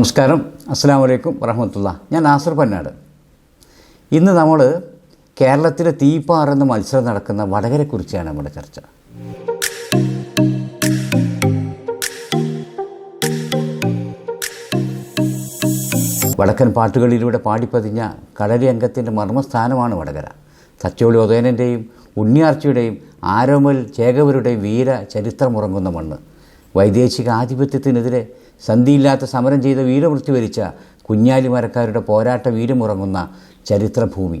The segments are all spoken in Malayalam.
നമസ്കാരം. അസ്സാം വലൈക്കും വറഹമത്തുള്ള ഞാൻ നാസർ പന്നാട്. ഇന്ന് നമ്മൾ കേരളത്തിലെ തീപ്പാറുന്ന മത്സരം നടക്കുന്ന വടകരെക്കുറിച്ചാണ് നമ്മുടെ ചർച്ച. വടക്കൻ പാട്ടുകളിലൂടെ പാടിപ്പതിഞ്ഞ കളരി അംഗത്തിന്റെ മർമ്മസ്ഥാനമാണ് വടകര. തച്ചോളി ഉദയനന്റെയും ഉണ്ണിയാർച്ചയുടെയും ആരോമൽ ചേകവരുടെയും വീര ചരിത്രമുറങ്ങുന്ന മണ്ണ്. വൈദേശിക ആധിപത്യത്തിനെതിരെ സന്ധിയില്ലാത്ത സമരം ചെയ്ത വീരമൃത്യു വരിച്ച കുഞ്ഞാലിമരക്കാരുടെ പോരാട്ട വീരമുറങ്ങുന്ന ചരിത്രഭൂമി.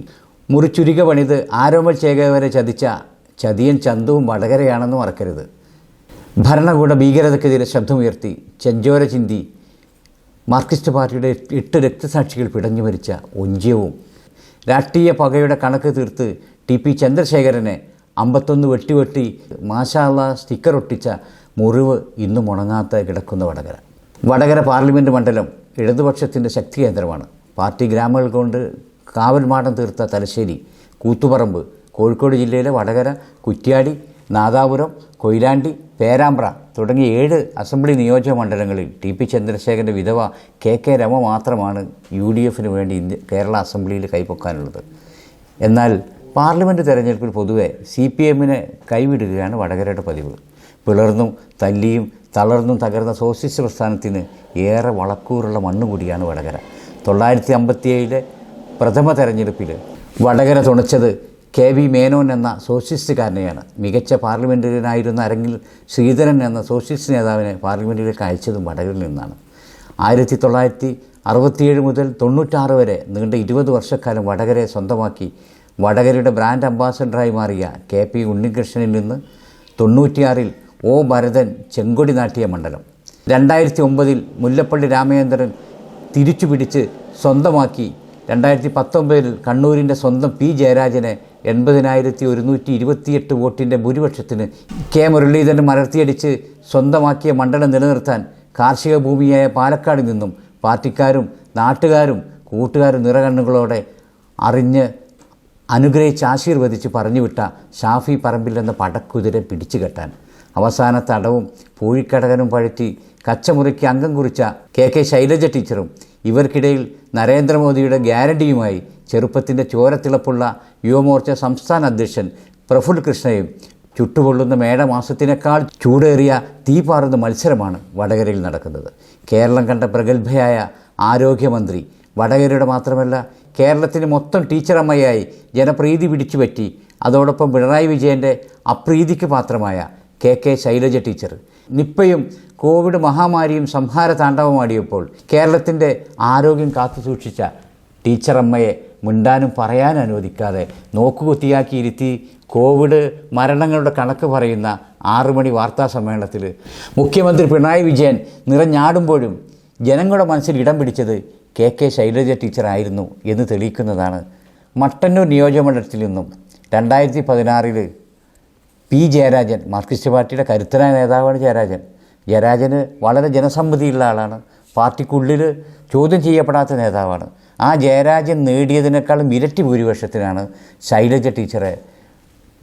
മുറിച്ചുരുക പണിത് ആരോമൽ ചേകവരെ ചതിച്ച ചതിയൻ ചന്തുവും വടകരയാണെന്ന് മറക്കരുത്. ഭരണകൂട ഭീകരതയ്ക്കെതിരെ ശബ്ദമുയർത്തി ചെഞ്ചോര ചിന്തി മാർക്സിസ്റ്റ് പാർട്ടിയുടെ എട്ട് രക്തസാക്ഷികൾ പിടഞ്ഞു മരിച്ച ഒഞ്ചിയവും. രാഷ്ട്രീയ പകയുടെ കണക്ക് തീർത്ത് ടി പി ചന്ദ്രശേഖരനെ അമ്പത്തൊന്ന് വെട്ടിവെട്ടി മാഷാള്ള സ്റ്റിക്കർ ഒട്ടിച്ച മുറിവ് ഇന്നും ഉണങ്ങാത്ത കിടക്കുന്ന വടകര. വടകര പാർലമെന്റ് മണ്ഡലം ഇടതുപക്ഷത്തിന്റെ ശക്തി കേന്ദ്രമാണ്. പാർട്ടി ഗ്രാമങ്ങൾ കൊണ്ട് കാവൽമാടം തീർത്ത തലശ്ശേരി കൂത്തുപറമ്പ് കോഴിക്കോട് ജില്ലയിലെ വടകര കുറ്റ്യാടി നാദാപുരം കൊയിലാണ്ടി പേരാമ്പ്ര തുടങ്ങിയ ഏഴ് അസംബ്ലി നിയോജക മണ്ഡലങ്ങളിൽ ടി പി ചന്ദ്രശേഖരന്റെ വിധവ കെ കെ രമ മാത്രമാണ് യു ഡി എഫിന് വേണ്ടി ഇന്ത്യ കേരള അസംബ്ലിയിൽ കൈപ്പൊക്കാനുള്ളത് എന്നാൽ പാർലമെന്റ് തെരഞ്ഞെടുപ്പിൽ പൊതുവെ സി പി എമ്മിനെ കൈവിടുകയാണ് വടകരയുടെ പതിവ്. പിളർന്നും തല്ലിയും തളർന്നും തകർന്ന സോഷ്യലിസ്റ്റ് പ്രസ്ഥാനത്തിന് ഏറെ വളക്കൂറുള്ള മണ്ണ് കൂടിയാണ് വടകര. തൊള്ളായിരത്തി അമ്പത്തിയേഴിലെ പ്രഥമ തെരഞ്ഞെടുപ്പിൽ വടകര തുണച്ചത് കെ വി മേനോൻ എന്ന സോഷ്യലിസ്റ്റുകാരനെയാണ്. മികച്ച പാർലമെന്റേറിയനായിരുന്ന അരങ്ങിൽ ശ്രീധരൻ എന്ന സോഷ്യലിസ്റ്റ് നേതാവിനെ പാർലമെന്റിലേക്ക് അയച്ചതും വടകരിൽ നിന്നാണ്. ആയിരത്തി തൊള്ളായിരത്തി അറുപത്തിയേഴ് മുതൽ തൊണ്ണൂറ്റാറ് വരെ നീണ്ട ഇരുപത് വർഷക്കാലം വടകരയെ സ്വന്തമാക്കി വടകരയുടെ ബ്രാൻഡ് അംബാസഡറായി മാറിയ കെ പി ഉണ്ണികൃഷ്ണനിൽ നിന്ന് തൊണ്ണൂറ്റിയാറിൽ ഒ ഭരതൻ ചെങ്കൊടി നാട്ടിയ മണ്ഡലം. രണ്ടായിരത്തി ഒമ്പതിൽ മുല്ലപ്പള്ളി രാമചന്ദ്രൻ തിരിച്ചു പിടിച്ച് സ്വന്തമാക്കി. രണ്ടായിരത്തി പത്തൊമ്പതിൽ കണ്ണൂരിന്റെ സ്വന്തം പി. ജയരാജനെ എൺപതിനായിരത്തി ഒരുന്നൂറ്റി ഇരുപത്തിയെട്ട് വോട്ടിന്റെ ഭൂരിപക്ഷത്തിന് കെ. മുരളീധരൻ മലർത്തിയടിച്ച് സ്വന്തമാക്കിയ മണ്ഡലം നിലനിർത്താൻ കാർഷിക ഭൂമിയായ പാലക്കാട് നിന്നും പാർട്ടിക്കാരും നാട്ടുകാരും കൂട്ടുകാരും നിറകണ്ണുകളോടെ അറിഞ്ഞ് അനുഗ്രഹിച്ച് ആശീർവദിച്ച് പറഞ്ഞുവിട്ട ഷാഫി പറമ്പിൽ എന്ന പടക്കുതിരെ പിടിച്ചു കെട്ടാൻ അവസാന തടവും പൂഴിക്കടകനും പഴുത്തി കച്ചമുറിക്ക് അംഗം കുറിച്ച കെ കെ ശൈലജ ടീച്ചറും ഇവർക്കിടയിൽ നരേന്ദ്രമോദിയുടെ ഗ്യാരണ്ടിയുമായി ചെറുപ്പത്തിന്റെ ചോരത്തിളപ്പുള്ള യുവമോർച്ച സംസ്ഥാന അധ്യക്ഷൻ പ്രഫുൽ കൃഷ്ണയും ചുട്ടുപൊള്ളുന്ന മേടമാസത്തിനേക്കാൾ ചൂടേറിയ തീപാറുന്ന മത്സരമാണ് വടകരയിൽ നടക്കുന്നത്. കേരളം കണ്ട പ്രഗത്ഭയായ ആരോഗ്യമന്ത്രി വടകരയുടെ മാത്രമല്ല കേരളത്തിന് മൊത്തം ടീച്ചറമ്മയായി ജനപ്രീതി പിടിച്ചുപറ്റി അതോടൊപ്പം പിണറായി വിജയന്റെ അപ്രീതിക്ക് പാത്രമായ കെ കെ ശൈലജ ടീച്ചർ. നിപ്പയും കോവിഡ് മഹാമാരിയും സംഹാര താണ്ഡവമാടിയപ്പോൾ കേരളത്തിന്റെ ആരോഗ്യം കാത്തുസൂക്ഷിച്ച ടീച്ചറമ്മയെ മുണ്ടാനും പറയാൻ അനുവദിക്കാതെ നോക്കുകുത്തിയാക്കി ഇരുത്തി കോവിഡ് മരണങ്ങളുടെ കണക്ക് പറയുന്ന ആറുമണി വാർത്താ സമ്മേളനത്തിൽ മുഖ്യമന്ത്രി പിണറായി വിജയൻ നിറഞ്ഞാടുമ്പോഴും ജനങ്ങളുടെ മനസ്സിൽ ഇടം പിടിച്ചത് കെ കെ ശൈലജ ടീച്ചറായിരുന്നു എന്ന് തെളിയിക്കുന്നതാണ്. മട്ടന്നൂർ നിയോജകമണ്ഡലത്തിൽ നിന്നും രണ്ടായിരത്തി പതിനാറിൽ പി ജയരാജൻ മാർക്സിസ്റ്റ് പാർട്ടിയുടെ കരുത്തനായ നേതാവാണ് ജയരാജൻ. ജയരാജന് വളരെ ജനസമ്മതിയുള്ള ആളാണ്. പാർട്ടിക്കുള്ളിൽ ചോദ്യം ചെയ്യപ്പെടാത്ത നേതാവാണ്. ആ ജയരാജൻ നേടിയതിനേക്കാളും ഇരട്ടി ഭൂരിപക്ഷത്തിനാണ് ശൈലജ ടീച്ചറെ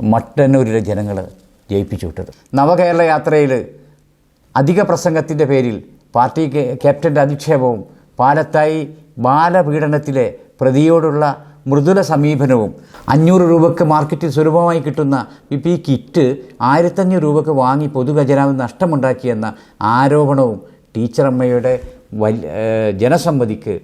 മട്ടന്നൂരിലെ ജനങ്ങൾ ജയിപ്പിച്ചു വിട്ടത്. നവകേരള യാത്രയിൽ അധിക പ്രസംഗത്തിന്റെ പേരിൽ പാർട്ടി ക്യാപ്റ്റന്റെ അധിക്ഷേപവും പാലത്തായി ബാലപീഡനത്തിലെ പ്രതിയോടുള്ള മൃദുല സമീപനവും അഞ്ഞൂറ് രൂപയ്ക്ക് മാർക്കറ്റിൽ സുലഭമായി കിട്ടുന്ന ഇപ്പോൾ ഈ കിറ്റ് ആയിരത്തഞ്ഞൂറ് രൂപയ്ക്ക് വാങ്ങി പൊതുഖജനാവ് നഷ്ടമുണ്ടാക്കിയെന്ന ആരോപണവും ടീച്ചറമ്മയുടെ വലിയ ജനസമ്മതിക്ക്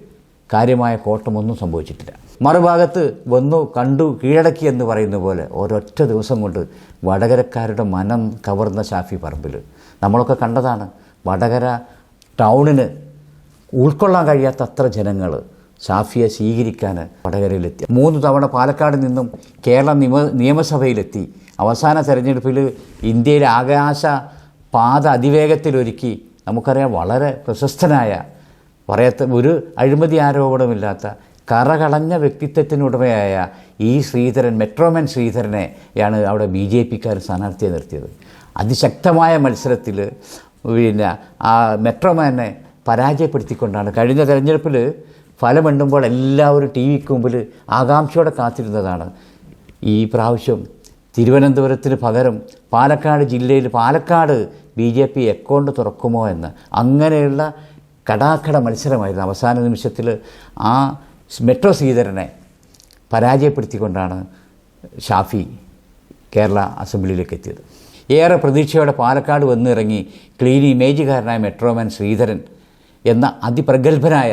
കാര്യമായ കോട്ടമൊന്നും സംഭവിച്ചിട്ടില്ല. മറുഭാഗത്ത് വന്നു കണ്ടു കീഴടക്കി എന്ന് പറയുന്ന പോലെ ഒരൊറ്റ ദിവസം കൊണ്ട് വടകരക്കാരുടെ മനം കവർന്ന ഷാഫി പറമ്പിൽ നമ്മളൊക്കെ കണ്ടതാണ് വടകര ടൗണിന് ഉൾക്കൊള്ളാൻ കഴിയാത്ത അത്ര ജനങ്ങൾ ഷാഫിയെ സ്വീകരിക്കാൻ വടകരയിലെത്തി. മൂന്ന് തവണ പാലക്കാട് നിന്നും കേരള നിയമ നിയമസഭയിലെത്തി. അവസാന തെരഞ്ഞെടുപ്പിൽ ഇന്ത്യയിലെ ആകാശ പാത അതിവേഗത്തിലൊരുക്കി. നമുക്കറിയാം വളരെ പ്രശസ്തനായ പറയാത്ത ഒരു അഴിമതി ആരോപണമില്ലാത്ത കറകളഞ്ഞ വ്യക്തിത്വത്തിനുടമയായ ഈ ശ്രീധരൻ മെട്രോമൻ ശ്രീധരനെയാണ് അവിടെ ബി ജെ പിക്കാർ സ്ഥാനാർത്ഥിയെ നിർത്തിയത്. അതിശക്തമായ മത്സരത്തിൽ പിന്നെ ആ മെട്രോമാനെ പരാജയപ്പെടുത്തിക്കൊണ്ടാണ്. കഴിഞ്ഞ തെരഞ്ഞെടുപ്പിൽ ഫലമെണ്ണുമ്പോൾ എല്ലാവരും ടി വിക്ക് മുമ്പിൽ ആകാംക്ഷയോടെ കാത്തിരുന്നതാണ്. ഈ പ്രാവശ്യം തിരുവനന്തപുരത്തിന് പകരം പാലക്കാട് ജില്ലയിൽ Palakkad B J P account തുറക്കുമോ എന്ന് അങ്ങനെയുള്ള കടാക്കട മത്സരമായിരുന്നു. അവസാന നിമിഷത്തിൽ ആ മെട്രോ ശ്രീധരനെ പരാജയപ്പെടുത്തിക്കൊണ്ടാണ് ഷാഫി കേരള അസംബ്ലിയിലേക്ക് എത്തിയത്. ഏറെ പ്രതീക്ഷയോടെ പാലക്കാട് വന്നിറങ്ങി ക്ലീൻ ഇമേജുകാരനായ മെട്രോമാൻ ശ്രീധരൻ എന്ന അതിപ്രഗത്ഭനായ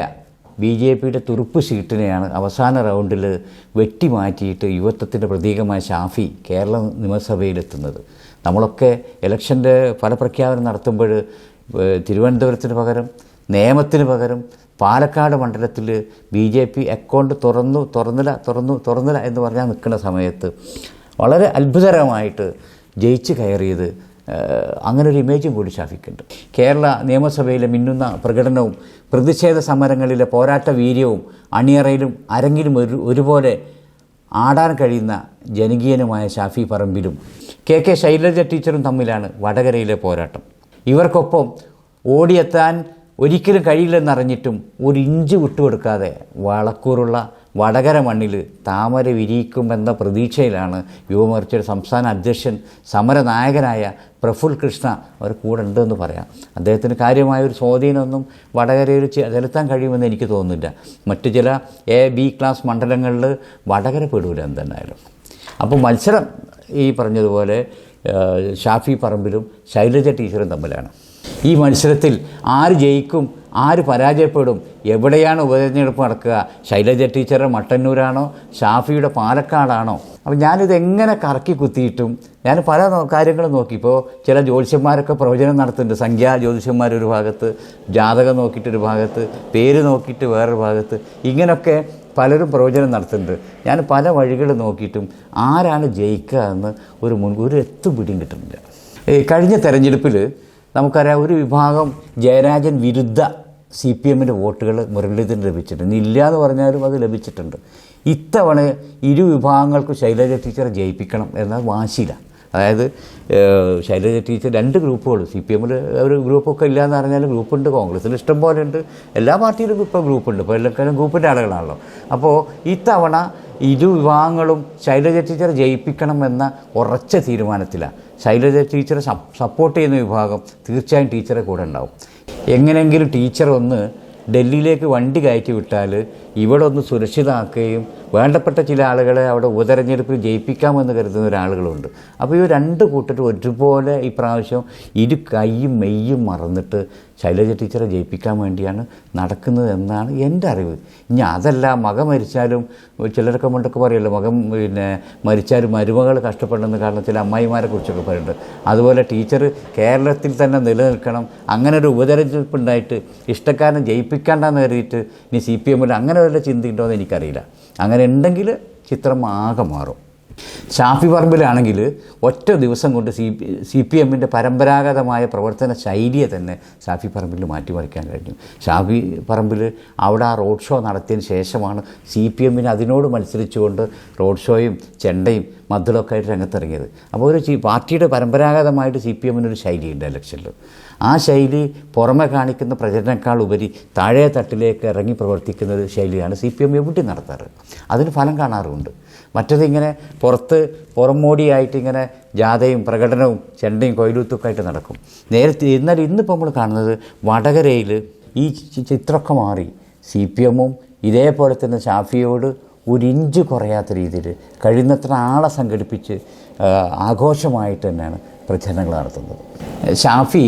ബി ജെ പിയുടെ തുറുപ്പ് സീറ്റിനെയാണ് അവസാന റൗണ്ടിൽ വെട്ടിമാറ്റിയിട്ട് യുവത്വത്തിന്റെ പ്രതീകമായ ഷാഫി കേരള നിയമസഭയിലെത്തുന്നത്. നമ്മളൊക്കെ ഇലക്ഷന്റെ ഫലപ്രഖ്യാപനം നടത്തുമ്പോൾ തിരുവനന്തപുരത്തിന് പകരം നേമത്തിന് പകരം പാലക്കാട് മണ്ഡലത്തിൽ ബി ജെ പി അക്കൗണ്ട് തുറന്നു തുറന്നില്ല തുറന്നു തുറന്നില്ല എന്ന് പറഞ്ഞാൽ നിൽക്കുന്ന സമയത്ത് വളരെ അത്ഭുതകരമായിട്ട് ജയിച്ച് കയറിയത് അങ്ങനെ ഒരു ഇമേജും കൂടി ഷാഫിക്കുണ്ട് കേരള നിയമസഭയിലെ മിന്നുന്ന പ്രകടനവും പ്രതിഷേധ സമരങ്ങളിലെ പോരാട്ട വീര്യവും അണിയറയിലും അരങ്ങിലും ഒരു ഒരുപോലെ ആടാൻ കഴിയുന്ന ജനകീയനുമായ ഷാഫി പറമ്പിലും കെ കെ ശൈലജ ടീച്ചറും തമ്മിലാണ് വടകരയിലെ പോരാട്ടം. ഇവർക്കൊപ്പം ഓടിയെത്താൻ ഒരിക്കലും കഴിയില്ലെന്നറിഞ്ഞിട്ടും ഒരു ഇഞ്ച് വിട്ടുകൊടുക്കാതെ വളക്കൂറുള്ള വടകര മണ്ണിൽ താമര വിരിയിക്കുമെന്ന പ്രതീക്ഷയിലാണ് യുവമോർച്ചയുടെ സംസ്ഥാന അധ്യക്ഷൻ സമരനായകനായ പ്രഫുൽ കൃഷ്ണ അവർ കൂടെ ഉണ്ടെന്ന് പറയാം. അദ്ദേഹത്തിന് കാര്യമായ ഒരു സ്വാധീനമൊന്നും വടകരയിൽ ചെലുത്താൻ കഴിയുമെന്ന് എനിക്ക് തോന്നുന്നില്ല. മറ്റു ചില എ ബി ക്ലാസ് മണ്ഡലങ്ങളിൽ വടകര പെടൂല എന്തെന്നായാലും അപ്പോൾ മത്സരം ഈ പറഞ്ഞതുപോലെ ഷാഫി പറമ്പിലും ശൈലജ ടീച്ചറും തമ്മിലാണ്. ഈ മത്സരത്തിൽ ആര് ജയിക്കും ആര് പരാജയപ്പെടും എവിടെയാണ് ഉപതെരഞ്ഞെടുപ്പ് നടക്കുക? ശൈലജ ടീച്ചറുടെ മട്ടന്നൂരാണോ? ഷാഫിയുടെ പാലക്കാടാണോ? അപ്പം ഞാനിത് എങ്ങനെ കറക്കി കുത്തിയിട്ടും ഞാൻ പല കാര്യങ്ങളും നോക്കി. ഇപ്പോൾ ചില ജ്യോതിഷന്മാരൊക്കെ പ്രവചനം നടത്തുന്നുണ്ട്. സംഖ്യാ ജ്യോതിഷന്മാർ ഒരു ഭാഗത്ത് ജാതകം നോക്കിയിട്ടൊരു ഭാഗത്ത് പേര് നോക്കിയിട്ട് വേറൊരു ഭാഗത്ത്. ഇങ്ങനെയൊക്കെ പലരും പ്രവചനം നടത്തുന്നുണ്ട്. ഞാൻ പല വഴികൾ നോക്കിയിട്ടും ആരാണ് ജയിക്കുക എന്ന് ഒരു മുൻകൂർ ഒരു എത്തും പിടിയും കിട്ടുന്നില്ല. കഴിഞ്ഞ തെരഞ്ഞെടുപ്പിൽ നമുക്കറിയാം ഒരു വിഭാഗം ജയരാജൻ വിരുദ്ധ സി പി എമ്മിന്റെ വോട്ടുകൾ മുരളീധരൻ ലഭിച്ചിട്ടുണ്ട്. ഇല്ല എന്ന് പറഞ്ഞാലും അത് ലഭിച്ചിട്ടുണ്ട്. ഇത്തവണ ഇരു വിഭാഗങ്ങൾക്കും ശൈലജ ടീച്ചറെ ജയിപ്പിക്കണം എന്ന വാശിയിലാണ്. അതായത് ശൈലജ ടീച്ചർ രണ്ട് ഗ്രൂപ്പുകൾ സി പി എമ്മിൽ ഒരു ഗ്രൂപ്പൊക്കെ ഇല്ലയെന്ന് പറഞ്ഞാൽ ഗ്രൂപ്പുണ്ട് കോൺഗ്രസ്സിൽ ഇഷ്ടം പോലെ ഉണ്ട്. എല്ലാ പാർട്ടിയിലും ഇപ്പോൾ ഗ്രൂപ്പുണ്ട് ഇപ്പോൾ എല്ലാക്കാരും ഗ്രൂപ്പിന്റെ ആളുകളാണല്ലോ. അപ്പോൾ ഇത്തവണ ഇരു വിഭാഗങ്ങളും ശൈലജ ടീച്ചർ ജയിപ്പിക്കണം എന്ന ഉറച്ച തീരുമാനത്തിലാണ് ശൈലജ ടീച്ചറെ സപ്പോർട്ട് ചെയ്യുന്ന വിഭാഗം തീർച്ചയായും ടീച്ചറെ കൂടെ ഉണ്ടാവും. എങ്ങനെയെങ്കിലും ടീച്ചർ ഒന്ന് ഡൽഹിയിലേക്ക് വണ്ടി കയറ്റി വിട്ടാൽ ഇവിടെ ഒന്ന് സുരക്ഷിതമാക്കുകയും വേണ്ടപ്പെട്ട ചില ആളുകളെ അവിടെ ഉപതെരഞ്ഞെടുപ്പിൽ ജയിപ്പിക്കാമെന്ന് കരുതുന്ന ഒരാളുകളുണ്ട്. അപ്പോൾ ഈ രണ്ട് കൂട്ടരും ഒരുപോലെ ഈ പ്രാവശ്യം ഇരു കൈയും മെയ്യും മറന്നിട്ട് ശൈലജ ടീച്ചറെ ജയിപ്പിക്കാൻ വേണ്ടിയാണ് നടക്കുന്നത് എന്നാണ് എന്റെ അറിവ്. ഇനി അതല്ല മക മരിച്ചാലും ചിലരൊക്കെ മുണ്ടൊക്കെ പറയുമല്ലോ മകൻ പിന്നെ മരിച്ചാലും മരുമകൾ കഷ്ടപ്പെടുന്ന കാരണത്തിൽ അമ്മായിമാരെ കുറിച്ചൊക്കെ പറയുന്നുണ്ട്. അതുപോലെ ടീച്ചർ കേരളത്തിൽ തന്നെ നിലനിൽക്കണം അങ്ങനെ ഒരു ഉപതെരഞ്ഞെടുപ്പ് ഉണ്ടായിട്ട് ഇഷ്ടക്കാരനെ ജയിപ്പിക്കേണ്ടെന്ന് കരുതിയിട്ട് ഇനി സി പി എമ്മിൽ അങ്ങനെ വല്ല ചിന്തയുണ്ടോ എന്ന് എനിക്കറിയില്ല. അങ്ങനെ ഉണ്ടെങ്കിൽ ചിത്രം ആകെ മാറും. ഷാഫി പറമ്പിലാണെങ്കിൽ ഒറ്റ ദിവസം കൊണ്ട് സി സി പി എമ്മിന്റെ പരമ്പരാഗതമായ പ്രവർത്തന ശൈലിയെ തന്നെ ഷാഫി പറമ്പിൽ മാറ്റിമറിക്കാൻ കഴിഞ്ഞു. ഷാഫി പറമ്പിൽ അവിടെ ആ റോഡ് ഷോ നടത്തിയതിന് ശേഷമാണ് സി പി എമ്മിന് അതിനോട് മത്സരിച്ചുകൊണ്ട് റോഡ് ഷോയും ചെണ്ടയും മദ്ദളമൊക്കെ ആയിട്ട് രംഗത്തിറങ്ങിയത്. അപ്പോൾ ഒരു പാർട്ടിയുടെ പരമ്പരാഗതമായിട്ട് സി പി എമ്മിനൊരു ശൈലിയുണ്ട് ഇലക്ഷനിൽ. ആ ശൈലി പുറമെ കാണിക്കുന്ന പ്രചരണക്കാൾ ഉപരി താഴെ തട്ടിലേക്ക് ഇറങ്ങി പ്രവർത്തിക്കുന്ന ഒരു ശൈലിയാണ് സി പി എം എവിടെ നടത്താറ്. അതിന് ഫലം കാണാറുമുണ്ട് മറ്റത് ഇങ്ങനെ പുറത്ത് പുറമോടിയായിട്ട് ഇങ്ങനെ ജാഥയും പ്രകടനവും ചെണ്ടയും കൊയിലൂത്തൊക്കെ ആയിട്ട് നടക്കും. നേരത്തെ എന്നാൽ ഇന്നിപ്പോൾ നമ്മൾ കാണുന്നത് വടകരയിൽ ഈ ചിത്രമൊക്കെ മാറി. സി പി എമ്മും ഇതേപോലെ തന്നെ ഷാഫിയോട് ഒരു ഇഞ്ച് കുറയാത്ത രീതിയിൽ കഴിയുന്നത്ര ആളെ സംഘടിപ്പിച്ച് ആഘോഷമായിട്ട് തന്നെയാണ് പ്രചരണങ്ങൾ നടത്തുന്നത്. ഷാഫി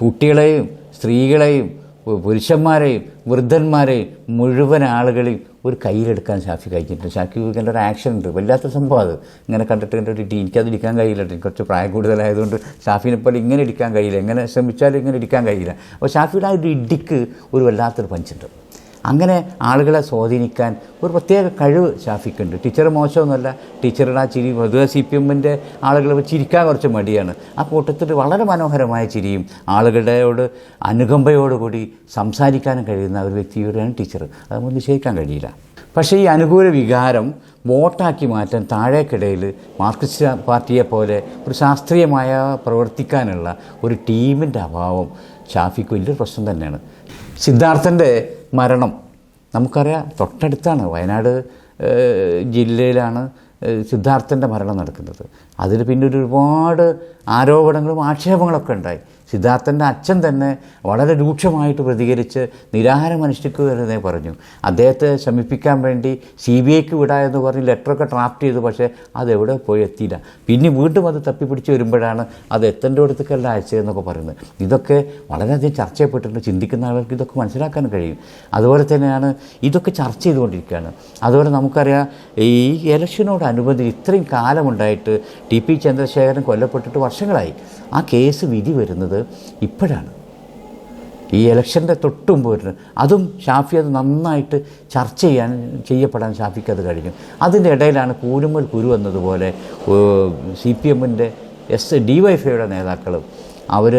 കുട്ടികളെയും സ്ത്രീകളെയും പുരുഷന്മാരെയും വൃദ്ധന്മാരെയും മുഴുവൻ ആളുകളെയും ഒരു കയ്യിലെടുക്കാൻ ഷാഫി കഴിച്ചിട്ടുണ്ട്. ഷാഫി ഇങ്ങനെ ഒരു ആക്ഷൻ ഉണ്ട്. വല്ലാത്ത സംഭവം അത്. ഇങ്ങനെ കണ്ടിട്ട് കണ്ടിട്ട് എനിക്കത് ഇടിക്കാൻ കഴിയില്ല കുറച്ച് പ്രായം കൂടുതലായതുകൊണ്ട് ഷാഫിനെ പോലെ ഇങ്ങനെ ഇടിക്കാൻ കഴിയില്ല. എങ്ങനെ ശ്രമിച്ചാലും ഇങ്ങനെ ഇടിക്കാൻ കഴിയില്ല. അപ്പോൾ ഷാഫിയുടെ ആ ഒരു ഇടിക്ക് ഒരു വല്ലാത്തൊരു പഞ്ചുണ്ട് അങ്ങനെ ആളുകളെ സ്വാധീനിക്കാൻ ഒരു പ്രത്യേക കഴിവ് ഷാഫിക്കുണ്ട് ടീച്ചർ മോശമൊന്നുമല്ല. ടീച്ചറുടെ ആ ചിരി പൊതുവെ സി പി എമ്മിന്റെ ആളുകൾ ചിരിക്കാൻ കുറച്ച് മടിയാണ്. ആ കൂട്ടത്തിൽ വളരെ മനോഹരമായ ചിരിയും ആളുകളുടെയോട് അനുകമ്പയോടുകൂടി സംസാരിക്കാനും കഴിയുന്ന ഒരു വ്യക്തിയോടെയാണ് ടീച്ചർ. അത് നമുക്ക് നിശ്ചയിക്കാൻ കഴിയില്ല. പക്ഷേ ഈ അനുകൂല വികാരം വോട്ടാക്കി മാറ്റാൻ താഴേക്കിടയിൽ മാർക്സിസ്റ്റ് പാർട്ടിയെ പോലെ ഒരു ശാസ്ത്രീയമായ പ്രവർത്തിക്കാനുള്ള ഒരു ടീമിന്റെ അഭാവം ഷാഫിക്ക് വലിയൊരു പ്രശ്നം തന്നെയാണ്. സിദ്ധാർത്ഥന്റെ മരണം. നമുക്കറിയാം തൊട്ടടുത്താണ് വയനാട് ജില്ലയിലാണ് സിദ്ധാർത്ഥന്റെ മരണം നടക്കുന്നത്. അതിൽ പിന്നെ ഒരുപാട് ആരോപണങ്ങളും ആക്ഷേപങ്ങളൊക്കെ ഉണ്ടായി. സിദ്ധാർത്ഥന്റെ അച്ഛൻ തന്നെ വളരെ രൂക്ഷമായിട്ട് പ്രതികരിച്ച് നിരാഹാരം അനുഷ്ഠിക്കുമെന്നേ പറഞ്ഞു. അദ്ദേഹത്തെ ശമിപ്പിക്കാൻ വേണ്ടി സി ബി ഐക്ക് വിടാ എന്ന് പറഞ്ഞ് ലെറ്ററൊക്കെ ഡ്രാഫ്റ്റ് ചെയ്തു പക്ഷേ അതെവിടെ പോയി എത്തിയില്ല. പിന്നെ വീണ്ടും അത് തപ്പിപ്പിടിച്ച് വരുമ്പോഴാണ് അത് എത്തേണ്ടടുത്തേക്കല്ല അയച്ചതെന്നൊക്കെ പറയുന്നത്. ഇതൊക്കെ വളരെയധികം ചർച്ച ചെയ്യപ്പെട്ടിട്ടുണ്ട് ചിന്തിക്കുന്ന ആളുകൾക്ക് ഇതൊക്കെ മനസ്സിലാക്കാൻ കഴിയും. അതുപോലെ തന്നെയാണ് ഇതൊക്കെ ചർച്ച ചെയ്തുകൊണ്ടിരിക്കുകയാണ്. അതുപോലെ നമുക്കറിയാം ഈ ഇലക്ഷനോടനുബന്ധിച്ച് ഇത്രയും കാലമുണ്ടായിട്ട് ടി പി ചന്ദ്രശേഖരൻ കൊല്ലപ്പെട്ടിട്ട് വർഷങ്ങളായി. ആ കേസ് വിധി വരുന്നത് ഇപ്പോഴാണ്. ഈ ഇലക്ഷന്റെ തൊട്ടും വരുന്നത് അതും ഷാഫി അത് നന്നായിട്ട് ചർച്ച ചെയ്യാൻ ചെയ്യപ്പെടാൻ ഷാഫിക്ക് അത് കഴിഞ്ഞു. അതിന്റെ ഇടയിലാണ് കൂരുമൽ കുരു എന്നതുപോലെ സി പി എമ്മിന്റെ എസ് ഡി വൈഫൈയുടെ നേതാക്കളും അവർ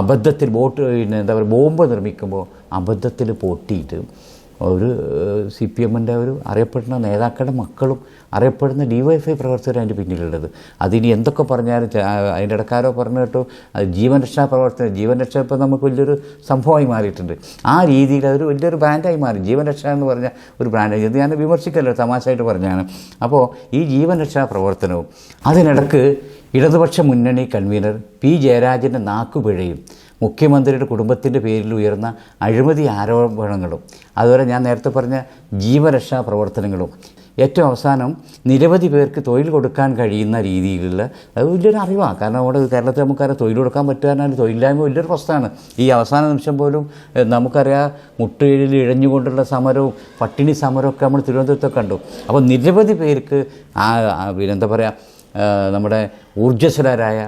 അബദ്ധത്തിൽ പിന്നെ എന്താ പറയുക ബോംബ് നിർമ്മിക്കുമ്പോൾ അബദ്ധത്തിൽ പൊട്ടിയിട്ട് ഒരു സി പി എമ്മിന്റെ ഒരു അറിയപ്പെടുന്ന നേതാക്കളുടെ മക്കളും അറിയപ്പെടുന്ന ഡി വൈ ഐ പ്രവർത്തകരും അതിന്റെ പിന്നിലുള്ളത്. അതിനി എന്തൊക്കെ പറഞ്ഞാലും അതിന്റെ ഇടക്കാരോ പറഞ്ഞു കേട്ടോ ജീവൻ രക്ഷാ പ്രവർത്തനം ജീവൻ രക്ഷ ഇപ്പോൾ നമുക്ക് വലിയൊരു സംഭവമായി മാറിയിട്ടുണ്ട്. ആ രീതിയിൽ അതൊരു വലിയൊരു ബ്രാൻഡായി മാറി. ജീവൻ രക്ഷ എന്ന് പറഞ്ഞ ഒരു ബ്രാൻഡായി. ഞാൻ വിമർശിക്കല്ലോ തമാശയായിട്ട് പറഞ്ഞാണ് അപ്പോൾ ഈ ജീവൻ രക്ഷാ പ്രവർത്തനവും അതിനിടക്ക് ഇടതുപക്ഷ മുന്നണി കൺവീനർ പി ജയരാജന്റെ നാക്കുപിഴയും മുഖ്യമന്ത്രിയുടെ കുടുംബത്തിന്റെ പേരിൽ ഉയർന്ന അഴിമതി ആരോപണങ്ങളും അതുപോലെ ഞാൻ നേരത്തെ പറഞ്ഞ ജീവരക്ഷാ പ്രവർത്തനങ്ങളും ഏറ്റവും അവസാനം നിരവധി പേർക്ക് തൊഴിൽ കൊടുക്കാൻ കഴിയുന്ന രീതിയിലുള്ള അത് വലിയൊരു അറിവാണ്. കാരണം അവിടെ കേരളത്തിൽ നമുക്കറിയാം തൊഴിൽ കൊടുക്കാൻ പറ്റുകയെന്നാൽ തൊഴിലില്ലായ്മ വലിയൊരു പ്രശ്നമാണ്. ഈ അവസാന നിമിഷം പോലും നമുക്കറിയാം മുട്ടുകഴിൽ ഇഴഞ്ഞുകൊണ്ടുള്ള സമരവും പട്ടിണി സമരവും ഒക്കെ നമ്മൾ തിരുവനന്തപുരത്തൊക്കെ കണ്ടു. അപ്പോൾ നിരവധി പേർക്ക് ആ ആ, പിന്നെ എന്താ പറയുക നമ്മുടെ ഊർജസ്വലരായ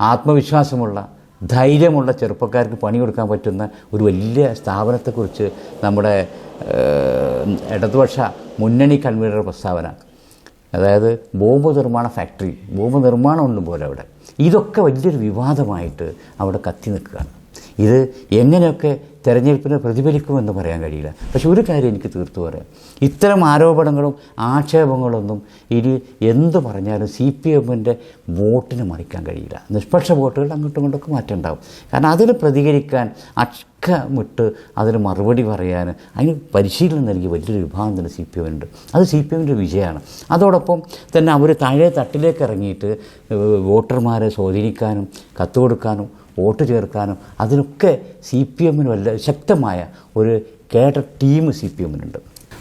ആത്മവിശ്വാസമുള്ള ധൈര്യമുള്ള ചെറുപ്പക്കാർക്ക് പണി കൊടുക്കാൻ പറ്റുന്ന ഒരു വലിയ സ്ഥാപനത്തെക്കുറിച്ച് നമ്മുടെ ഇടതുപക്ഷ മുന്നണി കൺവീനറുടെ പ്രസ്താവന. അതായത് ബോംബ് നിർമ്മാണ ഫാക്ടറി ബോംബ് നിർമ്മാണം ഒന്നും പോലെ അവിടെ. ഇതൊക്കെ വലിയൊരു വിവാദമായിട്ട് അവിടെ കത്തി നിൽക്കുകയാണ്. ഇത് എങ്ങനെയൊക്കെ തെരഞ്ഞെടുപ്പിനെ പ്രതിഫലിക്കുമെന്ന് പറയാൻ കഴിയില്ല. പക്ഷെ ഒരു കാര്യം എനിക്ക് തീർത്തു പറയാം. ഇത്തരം ആരോപണങ്ങളും ആക്ഷേപങ്ങളൊന്നും ഇനി എന്ത് പറഞ്ഞാലും സി പി എമ്മിന്റെ വോട്ടിന് മറിക്കാൻ കഴിയില്ല. നിഷ്പക്ഷ വോട്ടുകൾ അങ്ങോട്ടും ഇങ്ങോട്ടൊക്കെ മാറ്റം ഉണ്ടാവും. കാരണം അതിന് പ്രതികരിക്കാൻ അക്കമിട്ട് അതിന് മറുപടി പറയാൻ അതിന് പരിശീലനം നൽകിയ വലിയൊരു വിഭാഗം തന്നെ സി പി എമ്മിനുണ്ട് അത് സി പി എമ്മിന്റെ വിജയമാണ്. അതോടൊപ്പം തന്നെ അവർ താഴെ തട്ടിലേക്ക് ഇറങ്ങിയിട്ട് വോട്ടർമാരെ സ്വാധീനിക്കാനും കത്ത് കൊടുക്കാനും വോട്ട് ചേർക്കാനും അതിനൊക്കെ സി പി എമ്മിന് വല്ല ശക്തമായ ഒരു കേഡർ ടീം സി പി എമ്മിനുണ്ട്.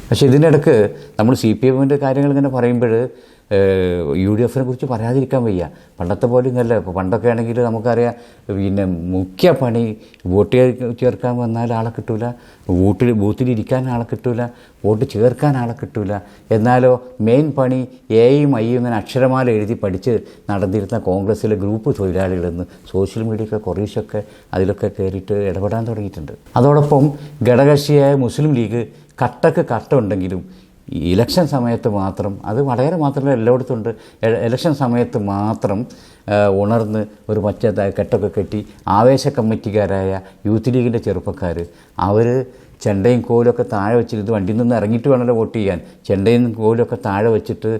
പക്ഷേ ഇതിനിടക്ക് നമ്മൾ സി പി എമ്മിന്റെ കാര്യങ്ങൾ ഇങ്ങനെ പറയുമ്പോൾ യു ഡി എഫിനെ കുറിച്ച് പറയാതിരിക്കാൻ വയ്യ. പണ്ടത്തെ പോലെ അല്ല ഇപ്പോൾ പണ്ടൊക്കെ ആണെങ്കിൽ നമുക്കറിയാം പിന്നെ മുഖ്യ പണി വോട്ട് ചേർക്കാൻ വന്നാൽ ആളെ കിട്ടൂല വോട്ടിൽ ബൂത്തിലിരിക്കാൻ ആളെ കിട്ടൂല വോട്ട് ചേർക്കാൻ ആളെ കിട്ടൂല. എന്നാലോ മെയിൻ പണി എയും ഐയും ഇങ്ങനെ അക്ഷരമാല എഴുതി പഠിച്ച് നടന്നിരുന്ന കോൺഗ്രസ്സിലെ ഗ്രൂപ്പ് തൊഴിലാളികളെന്ന് സോഷ്യൽ മീഡിയയൊക്കെ കുറേശ്ശൊക്കെ അതിലൊക്കെ കയറിയിട്ട് ഇടപെടാൻ തുടങ്ങിയിട്ടുണ്ട്. അതോടൊപ്പം ഘടകകക്ഷിയായ മുസ്ലിം ലീഗ് കട്ടക്ക് കട്ട ഉണ്ടെങ്കിലും ഇലക്ഷൻ സമയത്ത് മാത്രം അത് വളരെ മാത്രമല്ല എല്ലായിടത്തും ഉണ്ട്. ഇലക്ഷൻ സമയത്ത് മാത്രം ഉണർന്ന് ഒരു പച്ച കെട്ടൊക്കെ കെട്ടി ആവേശ കമ്മിറ്റിക്കാരായ യൂത്ത് ലീഗിന്റെ ചെറുപ്പക്കാർ അവർ ചെണ്ടയും കോലൊക്കെ താഴെ വെച്ചിട്ട് ഇത് വണ്ടിയിൽ നിന്ന് ഇറങ്ങിയിട്ട് വേണമല്ലോ വോട്ട് ചെയ്യാൻ. ചെണ്ടയും കോലൊക്കെ താഴെ വെച്ചിട്ട്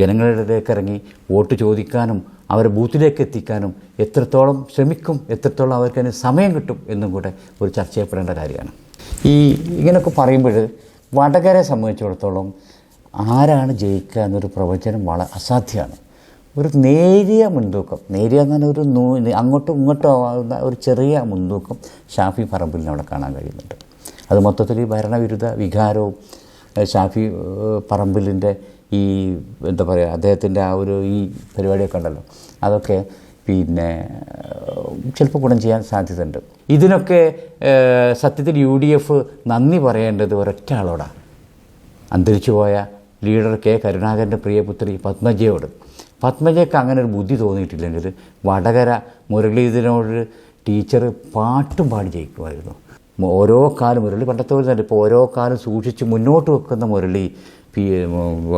ജനങ്ങളിലേക്ക് ഇറങ്ങി വോട്ട് ചോദിക്കാനും അവരെ ബൂത്തിലേക്ക് എത്തിക്കാനും എത്രത്തോളം ശ്രമിക്കും എത്രത്തോളം അവർക്കതിന് സമയം കിട്ടും എന്നും കൂടെ ഒരു ചർച്ച ചെയ്യപ്പെടേണ്ട കാര്യമാണ്. ഈ ഇങ്ങനെയൊക്കെ പറയുമ്പോൾ വടകരെ സംബന്ധിച്ചിടത്തോളം ആരാണ് ജയിക്കുക എന്നൊരു പ്രവചനം വളരെ അസാധ്യമാണ്. ഒരു നേരിയ മുൻതൂക്കം നേരിയ എന്ന് പറഞ്ഞാൽ ഒരു നൂ അങ്ങോട്ടും ഇങ്ങോട്ടും ആവുന്ന ഒരു ചെറിയ മുൻതൂക്കം ഷാഫി പറമ്പിലിനെ അവിടെ കാണാൻ കഴിയുന്നുണ്ട്. അത് മൊത്തത്തിൽ ഈ ഭരണവിരുദ്ധ വികാരവും ഷാഫി പറമ്പിലിന്റെ ഈ എന്താ പറയുക അദ്ദേഹത്തിന്റെ ആ ഒരു ഈ പരിപാടിയൊക്കെ ഉണ്ടല്ലോ. അതൊക്കെ പിന്നെ ചിലപ്പോൾ ഗുണം ചെയ്യാൻ സാധ്യതയുണ്ട്. ഇതിനൊക്കെ സത്യത്തിൽ യു ഡി എഫ് നന്ദി പറയേണ്ടത് ഒരൊറ്റ ആളോടാണ് അന്തരിച്ചു പോയ ലീഡർ കെ കരുണാകരന്റെ പ്രിയപുത്രി പത്മജയോട്. പത്മജയ്ക്ക് അങ്ങനെ ഒരു ബുദ്ധി തോന്നിയിട്ടില്ലെങ്കിൽ വടകര മുരളീധരനോട് ടീച്ചർ പാട്ടും പാടി ജയിക്കുമായിരുന്നു. ഓരോ കാലം മുരളി പണ്ടത്തെ പോലെ തന്നെ ഇപ്പോൾ ഓരോ കാലം സൂക്ഷിച്ച് മുന്നോട്ട് വെക്കുന്ന മുരളി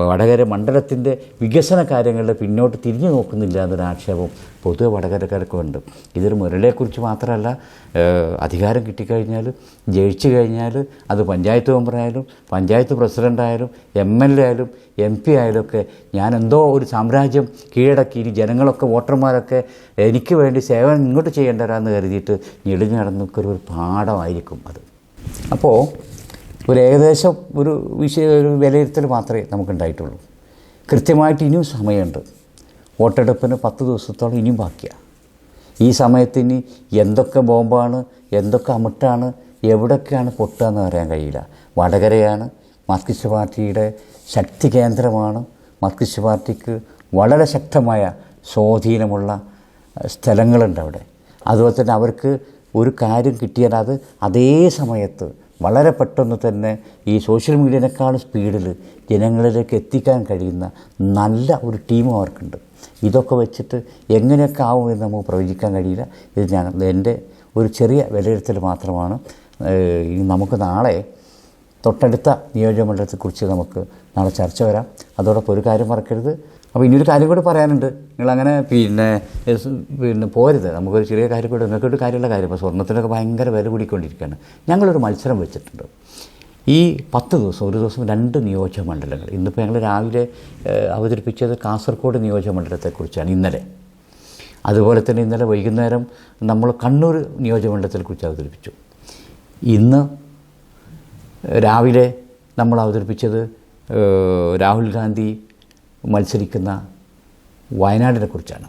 വടകര മണ്ഡലത്തിന്റെ വികസന കാര്യങ്ങളിൽ പിന്നോട്ട് തിരിഞ്ഞു നോക്കുന്നില്ല എന്നൊരു ആക്ഷേപം പൊതുവെ വടകരക്കാർക്കുണ്ട്. ഇതൊരു മുരളിയെക്കുറിച്ച് മാത്രമല്ല അധികാരം കിട്ടിക്കഴിഞ്ഞാൽ ജയിച്ചു കഴിഞ്ഞാൽ അത് പഞ്ചായത്ത് മെമ്പറായാലും പഞ്ചായത്ത് പ്രസിഡന്റായാലും എം എൽ എ ആയാലും എം പി ആയാലും ഒക്കെ ഞാൻ എന്തോ ഒരു സാമ്രാജ്യം കീഴടക്കി ഇനി ജനങ്ങളൊക്കെ വോട്ടർമാരൊക്കെ എനിക്ക് വേണ്ടി സേവനം ഇങ്ങോട്ട് ചെയ്യേണ്ടവരാന്ന് കരുതിയിട്ട് ഞെളിഞ്ഞു നടന്നൊക്കെ ഒരു പാഠമായിരിക്കും അത്. അപ്പോൾ ഒരു ഏകദേശം ഒരു വിഷയ ഒരു വിലയിരുത്തൽ മാത്രമേ നമുക്കുണ്ടായിട്ടുള്ളൂ. കൃത്യമായിട്ട് ഇനിയും സമയമുണ്ട്. വോട്ടെടുപ്പിന് പത്ത് ദിവസത്തോളം ഇനിയും ബാക്കിയാണ് ഈ സമയത്ത് ഇനി എന്തൊക്കെ ബോംബാണ് എന്തൊക്കെ അമിട്ടാണ് എവിടൊക്കെയാണ് പൊട്ടുക എന്ന് പറയാൻ കഴിയില്ല. വടകരയാണ് മാർക്സിസ്റ്റ് പാർട്ടിയുടെ ശക്തി കേന്ദ്രമാണ്. മാർക്സിസ്റ്റ് പാർട്ടിക്ക് വളരെ ശക്തമായ സ്വാധീനമുള്ള സ്ഥലങ്ങളുണ്ട് അവിടെ. അതുപോലെ തന്നെ അവർക്ക് ഒരു കാര്യം കിട്ടിയാൽ അത് അതേ സമയത്ത് വളരെ പെട്ടെന്ന് തന്നെ ഈ സോഷ്യൽ മീഡിയനേക്കാളും സ്പീഡിൽ ജനങ്ങളിലേക്ക് എത്തിക്കാൻ കഴിയുന്ന നല്ല ഒരു ടീമും അവർക്കുണ്ട് ഇതൊക്കെ വെച്ചിട്ട് എങ്ങനെയൊക്കെ എന്ന് നമുക്ക് പ്രവചിക്കാൻ കഴിയില്ല. ഇത് ഞാൻ എന്റെ ഒരു ചെറിയ വിലയിരുത്തൽ മാത്രമാണ്. നമുക്ക് നാളെ തൊട്ടടുത്ത നിയോജകമണ്ഡലത്തെക്കുറിച്ച് നമുക്ക് നാളെ ചർച്ച വരാം. അതോടൊപ്പം ഒരു കാര്യം മറക്കരുത്. അപ്പോൾ ഇനിയൊരു കാര്യം കൂടി പറയാനുണ്ട്. നിങ്ങളങ്ങനെ പിന്നെ പിന്നെ പോരുത്. നമുക്കൊരു ചെറിയ കാര്യം കൂടി നിങ്ങൾക്കൊരു കാര്യമുള്ള കാര്യം. ഇപ്പോൾ സ്വർണത്തിനൊക്കെ ഭയങ്കര വില കൂടിക്കൊണ്ടിരിക്കുകയാണ്. ഞങ്ങളൊരു മത്സരം വെച്ചിട്ടുണ്ട്. ഈ പത്ത് ദിവസം ഒരു ദിവസം രണ്ട് നിയോജക മണ്ഡലങ്ങൾ. ഇന്നിപ്പോൾ ഞങ്ങൾ രാവിലെ അവതരിപ്പിച്ചത് കാസർഗോഡ് നിയോജക മണ്ഡലത്തെക്കുറിച്ചാണ് ഇന്നലെ. അതുപോലെ തന്നെ ഇന്നലെ വൈകുന്നേരം നമ്മൾ കണ്ണൂർ നിയോജക മണ്ഡലത്തെക്കുറിച്ച് അവതരിപ്പിച്ചു. ഇന്ന് രാവിലെ നമ്മൾ അവതരിപ്പിച്ചത് രാഹുൽ ഗാന്ധി മത്സരിക്കുന്ന വയനാടിനെ കുറിച്ചാണ്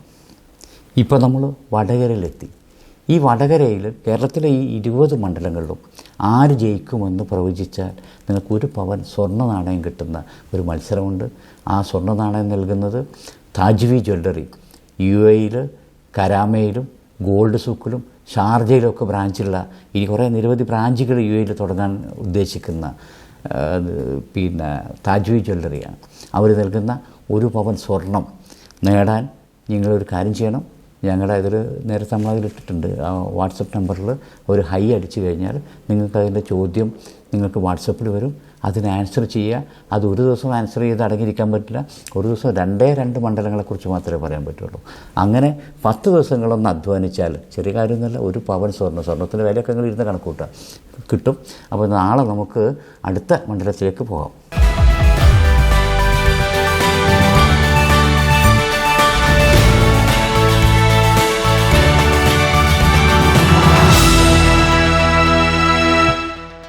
ഇപ്പോൾ നമ്മൾ വടകരയിലെത്തി. ഈ വടകരയിൽ കേരളത്തിലെ ഈ ഇരുപത് മണ്ഡലങ്ങളിലും ആര് ജയിക്കുമെന്ന് പ്രവചിച്ചാൽ നിങ്ങൾക്ക് ഒരു പവൻ സ്വർണ നാണയം കിട്ടുന്ന ഒരു മത്സരമുണ്ട്. ആ സ്വർണ നാണയം നൽകുന്നത് താജ്വി ജ്വല്ലറി യു എയിൽ കരാമയിലും ഗോൾഡ് സൂക്കിലും ഷാർജയിലൊക്കെ ബ്രാഞ്ചുള്ള ഇനി കുറേ നിരവധി ബ്രാഞ്ചുകൾ യു എയിൽ തുടങ്ങാൻ ഉദ്ദേശിക്കുന്ന പിന്നെ താജ്വി ജ്വല്ലറിയാണ്. അവർ നൽകുന്ന ഒരു പവൻ സ്വർണം നേടാൻ നിങ്ങളൊരു കാര്യം ചെയ്യണം. ഞങ്ങളുടെ ഇതിൽ നേരത്തെ നമ്മളതിലിട്ടിട്ടുണ്ട്. ആ വാട്സപ്പ് നമ്പറിൽ ഒരു ഹൈ അടിച്ചു കഴിഞ്ഞാൽ നിങ്ങൾക്ക് അതിന്റെ ചോദ്യം നിങ്ങൾക്ക് വാട്സപ്പിൽ വരും. അതിന് ആൻസർ ചെയ്യുക. അത് ഒരു ദിവസം ആൻസർ ചെയ്ത് അടങ്ങിയിരിക്കാൻ പറ്റില്ല. ഒരു ദിവസം രണ്ടേ രണ്ട് മണ്ഡലങ്ങളെക്കുറിച്ച് മാത്രമേ പറയാൻ പറ്റുള്ളൂ. അങ്ങനെ പത്ത് ദിവസങ്ങളൊന്ന് അധ്വാനിച്ചാൽ ചെറിയ കാര്യമൊന്നുമല്ല ഒരു പവൻ സ്വർണം സ്വർണത്തിന്റെ വിലയൊക്കെ നിങ്ങൾ ഇരുന്ന് കണക്കൂട്ടുക കിട്ടും. അപ്പോൾ നാളെ നമുക്ക് അടുത്ത മണ്ഡലത്തിലേക്ക് പോകാം.